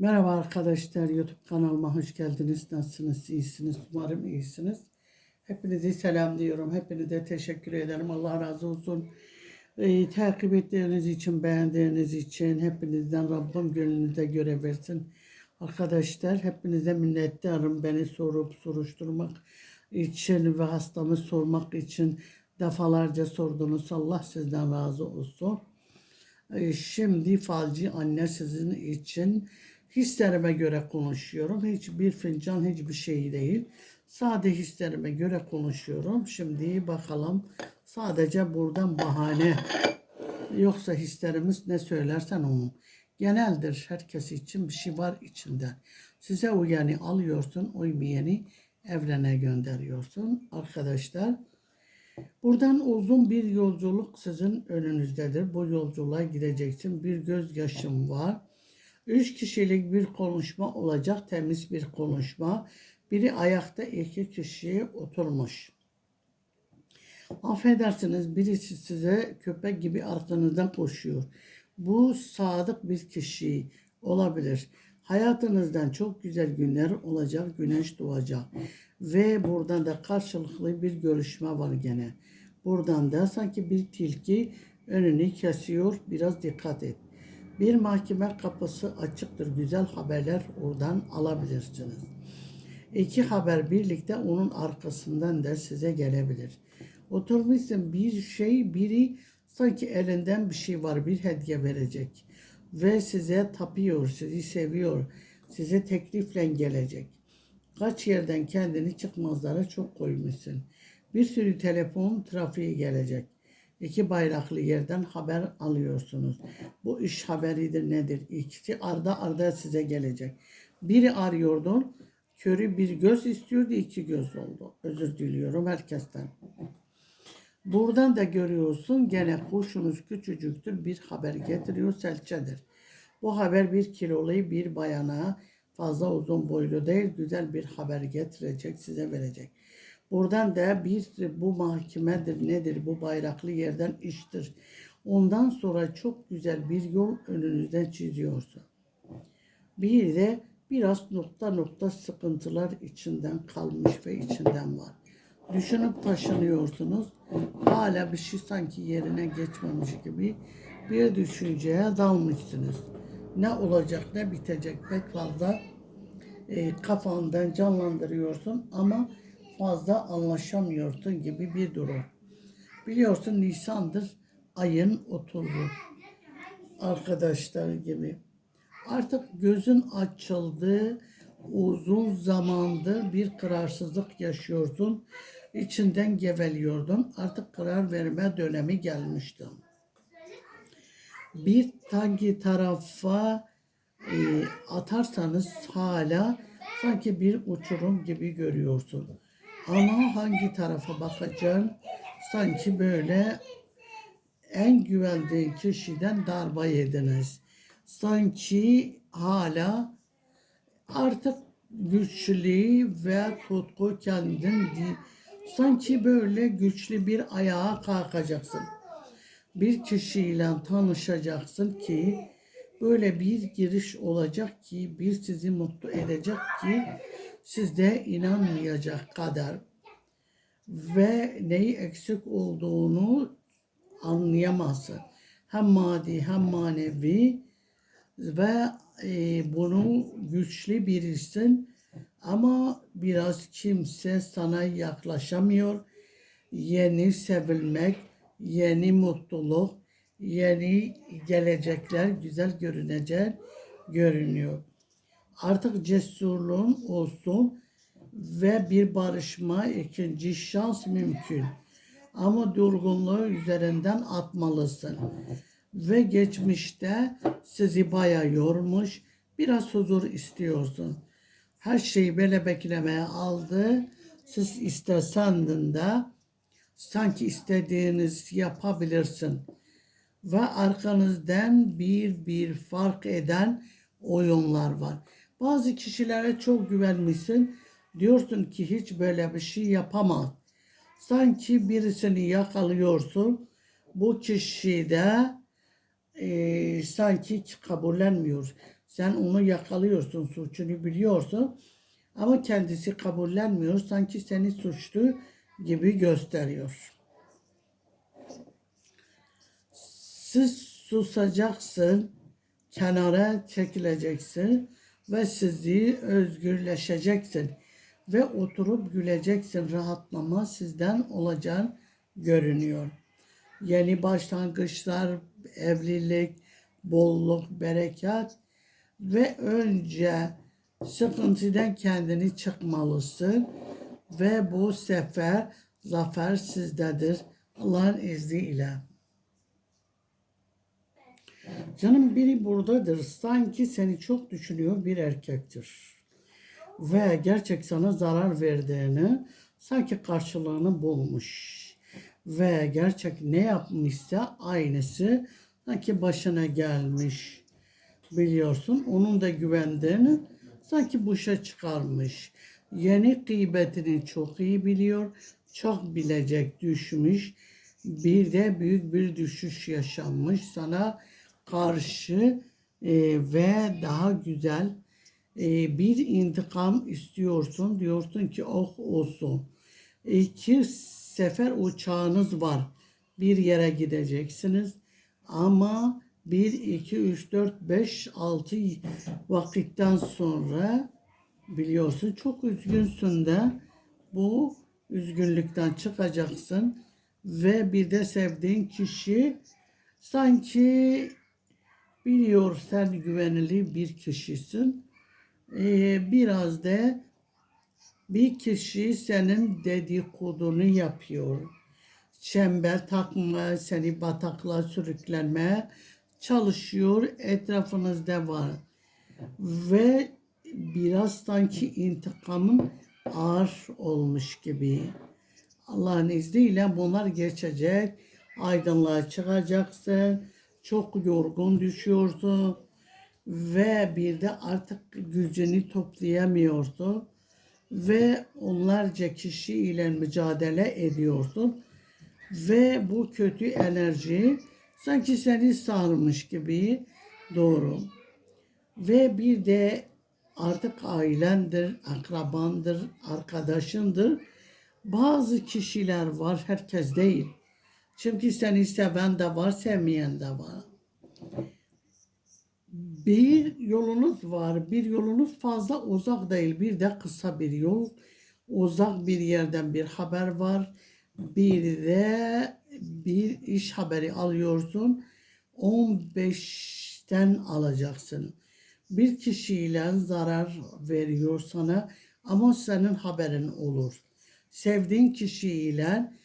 Merhaba arkadaşlar, YouTube kanalıma hoş geldiniz. Nasılsınız? İyisiniz? Umarım iyisiniz. Hepinizi selamlıyorum. Hepinize teşekkür ederim. Allah razı olsun. Ee, takip ettiğiniz için, beğendiğiniz için hepinizden Rabbim gönlünüze göre versin. Arkadaşlar hepinize minnettarım. Beni sorup soruşturmak için ve hastamı sormak için defalarca sordunuz. Allah sizden razı olsun. Ee, Şimdi falcı anne sizin için hislerime göre konuşuyorum. Hiçbir fincan hiçbir şey değil. Sade hislerime göre konuşuyorum. Şimdi bakalım sadece buradan bahane. Yoksa hislerimiz ne söylersen onu. Geneldir herkes için bir şey var içinde. Size uyanı alıyorsun, uymayanı evrene gönderiyorsun. Arkadaşlar Buradan uzun bir yolculuk sizin önünüzdedir. Bu yolculuğa gideceksin. Bir gözyaşım var. Üç kişilik bir konuşma olacak. Temiz bir konuşma. Biri ayakta iki kişi oturmuş. Affedersiniz birisi size köpek gibi arkanızdan koşuyor. Bu sadık bir kişi olabilir. Hayatınızdan çok güzel günler olacak, güneş doğacak. Ve buradan da karşılıklı bir görüşme var gene. Buradan da sanki bir tilki önünü kesiyor, biraz dikkat et. Bir mahkeme kapısı açıktır, güzel haberler oradan alabilirsiniz. İki haber birlikte onun arkasından da size gelebilir. Oturmuşsun bir şey, biri sanki elinden bir şey var, bir hediye verecek. Ve size tapıyor, sizi seviyor, size teklifle gelecek. Kaç yerden kendini çıkmazlara çok koymuşsun. Bir sürü telefon trafiği gelecek. İki bayraklı yerden haber alıyorsunuz. Bu iş haberidir nedir? İkisi arda arda size gelecek. Biri arıyordu. Körü bir göz istiyordu. iki göz oldu. Özür diliyorum herkesten. Buradan da görüyorsun gene kuşunuz küçücüktür bir haber getiriyor selçedir. Bu haber bir kilolu bir bayana fazla uzun boylu değil güzel bir haber getirecek size verecek. Buradan da bir bu mahkemedir nedir bu bayraklı yerden iştir. Ondan sonra çok güzel bir yol önünüzden çiziyorsun. Bir de biraz nokta nokta sıkıntılar içinden kalmış ve içinden var. Düşünüp taşınıyorsunuz. Hala bir şey sanki yerine geçmemiş gibi bir düşünceye dalmışsınız. Ne olacak ne bitecek pek fazla e, kafandan canlandırıyorsun ama fazla anlaşamıyorsun gibi bir durum. Biliyorsun Nisan'dır ayın 30'u arkadaşlar gibi. Artık gözün açıldı. Uzun zamandır bir kararsızlık yaşıyordun. İçinden geveliyordun. Artık karar verme dönemi gelmişti. Bir hangi tarafa e, atarsanız hala sanki bir uçurum gibi görüyorsun. Ama hangi tarafa bakacaksın sanki böyle en güvendiğin kişiden darbe yediniz. Sanki hala artık güçlü ve tutku kendin değil. Sanki böyle güçlü bir ayağa kalkacaksın. Bir kişiyle tanışacaksın ki böyle bir giriş olacak ki bir sizi mutlu edecek ki sizde inanmayacak kadar ve neyi eksik olduğunu anlayamazsın. Hem maddi hem manevi ve e, bunu güçlü birisin ama biraz kimse sana yaklaşamıyor. Yeni sevilmek, yeni mutluluk, yeni gelecekler güzel görünecek görünüyor. Artık cesurluğun olsun ve bir barışma ikinci şans mümkün. Ama durgunluğu üzerinden atmalısın. Ve geçmişte sizi bayağı yormuş, biraz huzur istiyorsun. Her şeyi böyle beklemeye aldı. Siz istesen de sanki istediğiniz yapabilirsin. Ve arkanızdan bir bir fark eden oyunlar var. Bazı kişilere çok güvenmişsin. Diyorsun ki hiç böyle bir şey yapamaz. Sanki birisini yakalıyorsun. Bu kişi de e, sanki kabullenmiyor. Sen onu yakalıyorsun, suçunu biliyorsun. Ama kendisi kabullenmiyor. Sanki seni suçlu gibi gösteriyor. Siz susacaksın, kenara çekileceksin ve sizi özgürleşeceksin ve oturup güleceksin. Rahatlama sizden olacak görünüyor. Yeni başlangıçlar, evlilik, bolluk, bereket ve önce sıkıntıdan kendini çıkmalısın ve bu sefer zafer sizdedir Allah'ın izniyle. Canım biri buradadır. Sanki seni çok düşünüyor bir erkektir. Ve gerçek sana zarar verdiğini sanki karşılığını bulmuş. Ve gerçek ne yapmışsa aynısı sanki başına gelmiş. Biliyorsun onun da güvendiğini sanki boşa çıkarmış. Yeni gıybetini çok iyi biliyor. Çok bilecek düşmüş. Bir de büyük bir düşüş yaşanmış sana karşı e, ve daha güzel e, bir intikam istiyorsun. Diyorsun ki oh olsun. İki sefer uçağınız var. Bir yere gideceksiniz. Ama 1, 2, 3, 4, 5, 6 vakitten sonra biliyorsun çok üzgünsün de bu üzgünlükten çıkacaksın ve bir de sevdiğin kişi sanki biliyor sen güvenilir bir kişisin. Ee, biraz da bir kişi senin dedikodunu yapıyor. Çember takma, seni bataklığa sürüklenmeye çalışıyor. Etrafınızda var. Ve biraz sanki intikamın ağır olmuş gibi. Allah'ın izniyle bunlar geçecek. Aydınlığa çıkacaksın. Çok yorgun düşüyorsun. Ve bir de artık gücünü toplayamıyorsun. Ve onlarca kişiyle mücadele ediyorsun. Ve bu kötü enerji sanki seni sarmış gibi doğru. Ve bir de artık ailendir, akrabandır, arkadaşındır. Bazı kişiler var, herkes değil. Çünkü seni seven de var, sevmeyen de var. Bir yolunuz var, bir yolunuz fazla uzak değil, bir de kısa bir yol. Uzak bir yerden bir haber var, bir de bir iş haberi alıyorsun. 15'ten alacaksın. Bir kişiyle zarar veriyor sana ama senin haberin olur. Sevdiğin kişiyle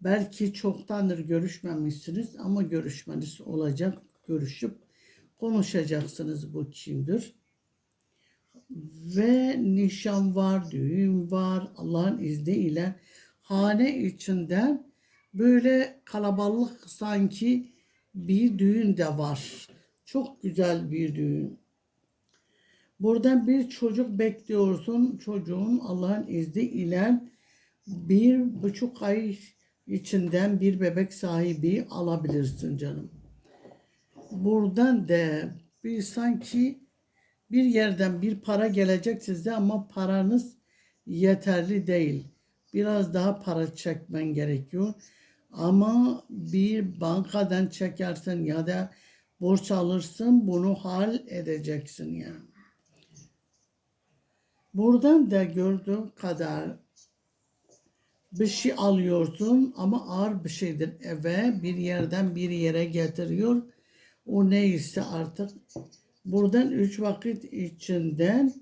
belki çoktandır görüşmemişsiniz ama görüşmeniz olacak. Görüşüp konuşacaksınız bu kimdir. Ve nişan var, düğün var Allah'ın izniyle hane içinden böyle kalabalık sanki bir düğün de var. Çok güzel bir düğün. Buradan bir çocuk bekliyorsun. Çocuğun Allah'ın izni ile bir buçuk ay içinden bir bebek sahibi alabilirsin canım. Buradan da bir sanki bir yerden bir para gelecek size ama paranız yeterli değil. Biraz daha para çekmen gerekiyor. Ama bir bankadan çekersin ya da borç alırsın bunu hal edeceksin yani. Buradan da gördüğüm kadar bir şey alıyorsun ama ağır bir şeydir eve bir yerden bir yere getiriyor. O neyse artık buradan üç vakit içinden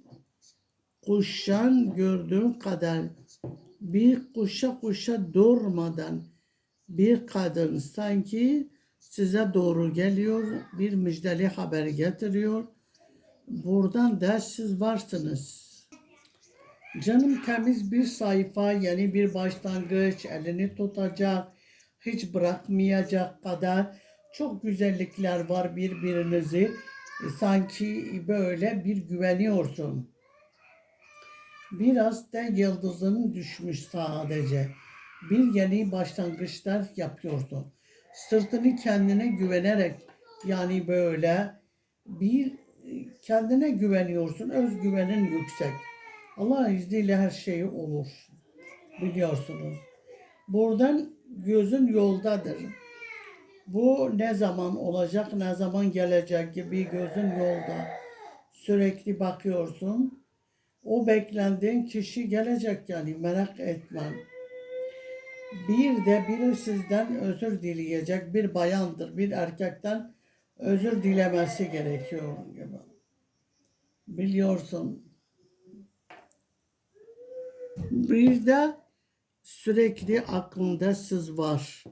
kuşan gördüğün kadar bir kuşa kuşa durmadan bir kadın sanki size doğru geliyor, bir müjdeli haber getiriyor. Buradan da siz varsınız. Canım temiz bir sayfa, yeni bir başlangıç, elini tutacak, hiç bırakmayacak kadar çok güzellikler var birbirinizi. Sanki böyle bir güveniyorsun. Biraz da yıldızın düşmüş sadece. Bir yeni başlangıçlar yapıyorsun. Sırtını kendine güvenerek yani böyle bir kendine güveniyorsun. Özgüvenin yüksek. Allah izniyle her şey olur. Biliyorsunuz. Buradan gözün yoldadır. Bu ne zaman olacak, ne zaman gelecek gibi gözün yolda. Sürekli bakıyorsun. O beklendiğin kişi gelecek yani merak etme. Bir de biri sizden özür dileyecek bir bayandır. Bir erkekten özür dilemesi gerekiyor gibi. Biliyorsun. Bir de sürekli aklında sız var.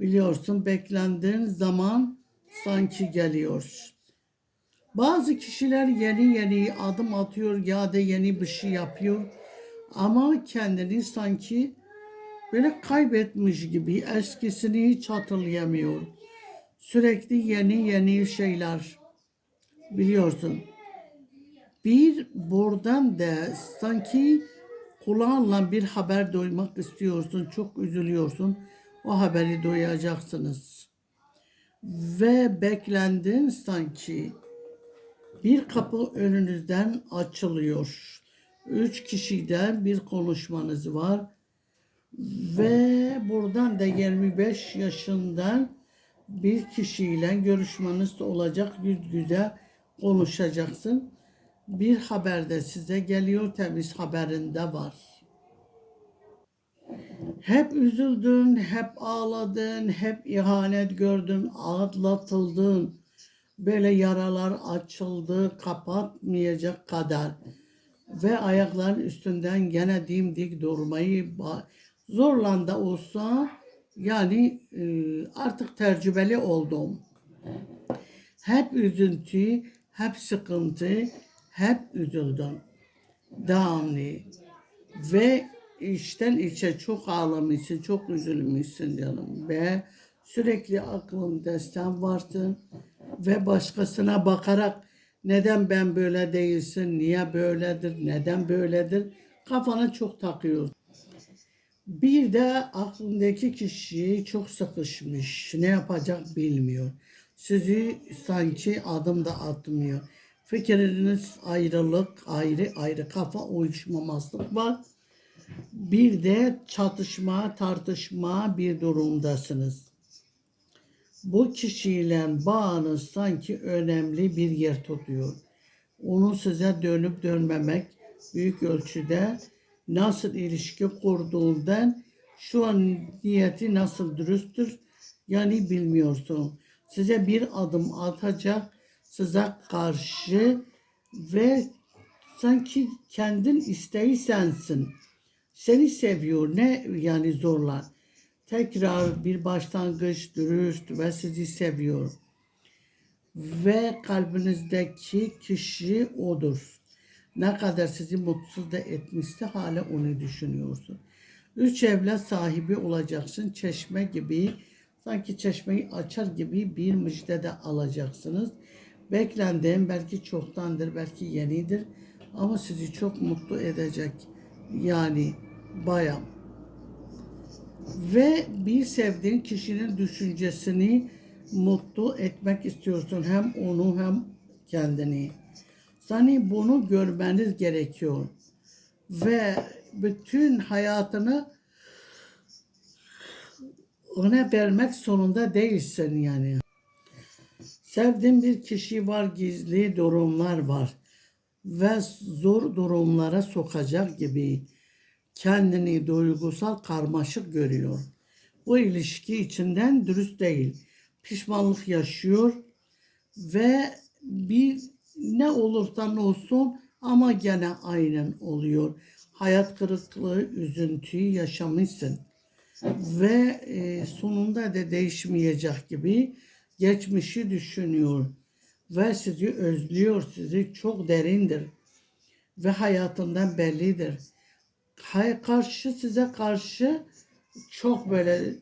Biliyorsun beklendiğin zaman sanki geliyor. Bazı kişiler yeni yeni adım atıyor ya da yeni bir şey yapıyor. Ama kendini sanki böyle kaybetmiş gibi eskisini hiç hatırlayamıyor. Sürekli yeni yeni şeyler biliyorsun. Bir buradan da sanki kulağınla bir haber duymak istiyorsun. Çok üzülüyorsun. O haberi duyacaksınız. Ve beklendin sanki bir kapı önünüzden açılıyor. Üç kişiden bir konuşmanız var. Ve buradan da 25 yaşından bir kişiyle görüşmeniz olacak. Yüz yüze konuşacaksın. Bir haber de size geliyor. Temiz haberinde var. Hep üzüldün, hep ağladın, hep ihanet gördün, atlatıldın. Böyle yaralar açıldı, kapatmayacak kadar. Ve ayakların üstünden gene dimdik durmayı zorlan da olsa yani e, artık tecrübeli oldum. Hep üzüntü, hep sıkıntı, hep üzüldüm. Devamlı. Ve içten içe çok ağlamışsın, çok üzülmüşsün canım. Ve sürekli aklında sen varsın. Ve başkasına bakarak neden ben böyle değilsin, niye böyledir, neden böyledir kafana çok takıyorsun. Bir de aklındaki kişi çok sıkışmış. Ne yapacak bilmiyor. Sizi sanki adım da atmıyor. Fikriniz ayrılık, ayrı ayrı kafa uyuşmamazlık var. Bir de çatışma, tartışma bir durumdasınız. Bu kişiyle bağınız sanki önemli bir yer tutuyor. Onun size dönüp dönmemek büyük ölçüde nasıl ilişki kurduğundan şu an niyeti nasıl dürüsttür yani bilmiyorsun. Size bir adım atacak size karşı ve sanki kendin isteği sensin. Seni seviyor ne yani zorlar. Tekrar bir başlangıç dürüst ve sizi seviyor. Ve kalbinizdeki kişi odur. Ne kadar sizi mutsuz da etmişse hala onu düşünüyorsun. Üç evlat sahibi olacaksın. Çeşme gibi sanki çeşmeyi açar gibi bir müjde de alacaksınız. Beklendiğim belki çoktandır, belki yenidir ama sizi çok mutlu edecek. Yani bayan. Ve bir sevdiğin kişinin düşüncesini mutlu etmek istiyorsun. Hem onu hem kendini. Sani bunu görmeniz gerekiyor. Ve bütün hayatını ona vermek zorunda değilsin yani. Sevdiğin bir kişi var, gizli durumlar var ve zor durumlara sokacak gibi kendini duygusal karmaşık görüyor. Bu ilişki içinden dürüst değil. Pişmanlık yaşıyor ve bir ne olursa olsun ama gene aynen oluyor. Hayat kırıklığı, üzüntüyü yaşamışsın. Ve e, sonunda da değişmeyecek gibi geçmişi düşünüyor. Ve sizi özlüyor, sizi çok derindir. Ve hayatından bellidir. Hay karşı size karşı çok böyle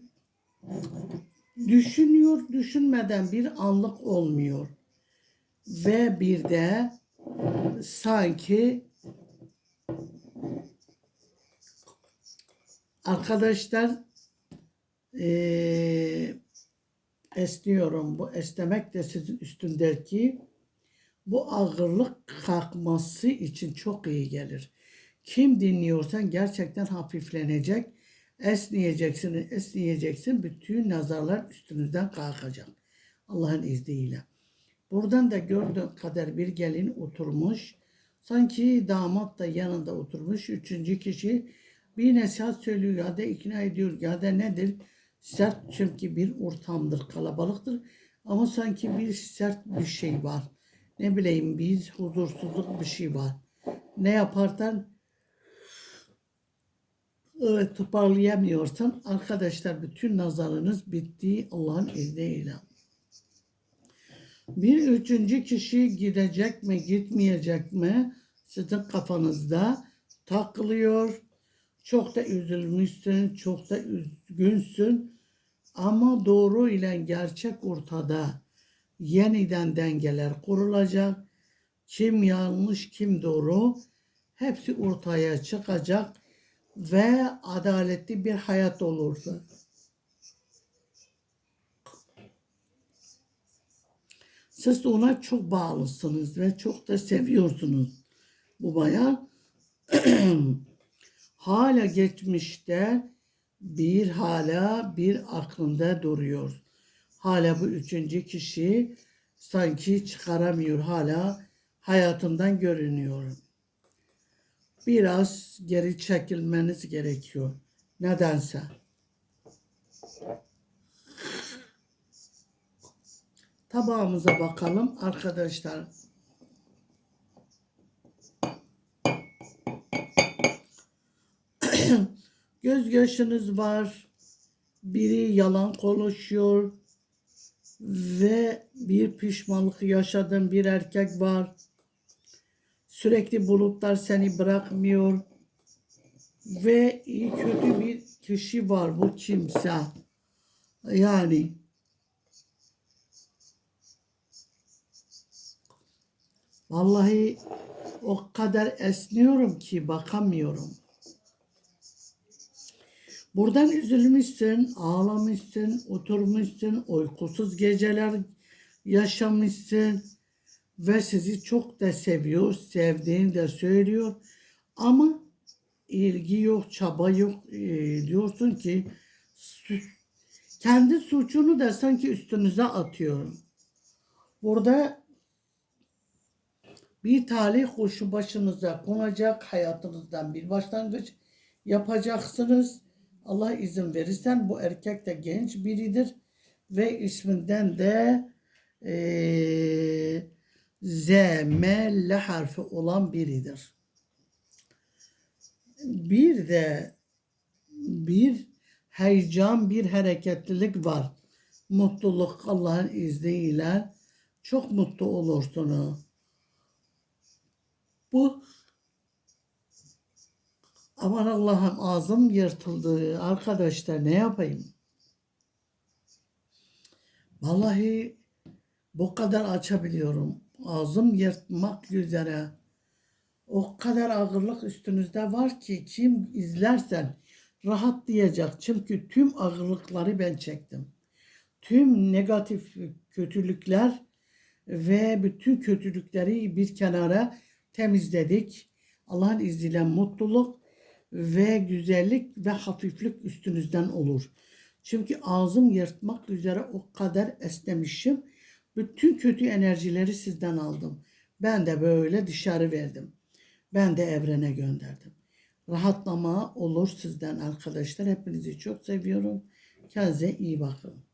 düşünüyor, düşünmeden bir anlık olmuyor. Ve bir de sanki arkadaşlar eee esniyorum. Bu esnemek de sizin üstündeki Bu ağırlık kalkması için çok iyi gelir. Kim dinliyorsan gerçekten hafiflenecek. Esneyeceksin, esneyeceksin. Bütün nazarlar üstünüzden kalkacak. Allah'ın izniyle. Buradan da gördüğün kadar bir gelin oturmuş. Sanki damat da yanında oturmuş. Üçüncü kişi bir nasihat söylüyor ya da ikna ediyor ya da nedir? Sert çünkü bir ortamdır, kalabalıktır. Ama sanki bir sert bir şey var. Ne bileyim bir huzursuzluk bir şey var. Ne yaparsan evet, toparlayamıyorsan arkadaşlar bütün nazarınız bitti Allah'ın izniyle. Bir üçüncü kişi gidecek mi gitmeyecek mi sizin kafanızda takılıyor. Çok da üzülmüşsün, çok da üzgünsün. Ama doğru ile gerçek ortada yeniden dengeler kurulacak. Kim yanlış, kim doğru hepsi ortaya çıkacak ve adaletli bir hayat olursa. Siz ona çok bağlısınız ve çok da seviyorsunuz bu bayağı. hala geçmişte bir hala bir aklında duruyor. Hala bu üçüncü kişi sanki çıkaramıyor. Hala hayatından görünüyor. Biraz geri çekilmeniz gerekiyor. Nedense. Tabağımıza bakalım arkadaşlar. Göz yaşınız var. Biri yalan konuşuyor ve bir pişmanlık yaşadığın bir erkek var. Sürekli bulutlar seni bırakmıyor ve iyi kötü bir kişi var bu kimse. Yani vallahi o kadar esniyorum ki bakamıyorum. Buradan üzülmüşsün, ağlamışsın, oturmuşsun, uykusuz geceler yaşamışsın ve sizi çok da seviyor, sevdiğini de söylüyor. Ama ilgi yok, çaba yok e, diyorsun ki kendi suçunu da sanki üstünüze atıyorum. Burada bir talih kuşu başınıza konacak, hayatınızdan bir başlangıç yapacaksınız Allah izin verirsen bu erkek de genç biridir ve isminden de e, Z, M, L harfi olan biridir. Bir de bir heyecan, bir hareketlilik var. Mutluluk Allah'ın izniyle çok mutlu olursunuz. Bu Aman Allah'ım ağzım yırtıldı. Arkadaşlar ne yapayım? Vallahi bu kadar açabiliyorum. Ağzım yırtmak üzere. O kadar ağırlık üstünüzde var ki kim izlersen rahatlayacak. Çünkü tüm ağırlıkları ben çektim. Tüm negatif kötülükler ve bütün kötülükleri bir kenara temizledik. Allah'ın izniyle mutluluk ve güzellik ve hafiflik üstünüzden olur. Çünkü ağzım yırtmak üzere o kadar esnemişim. Bütün kötü enerjileri sizden aldım. Ben de böyle dışarı verdim. Ben de evrene gönderdim. Rahatlama olur sizden arkadaşlar. Hepinizi çok seviyorum. Kendinize iyi bakın.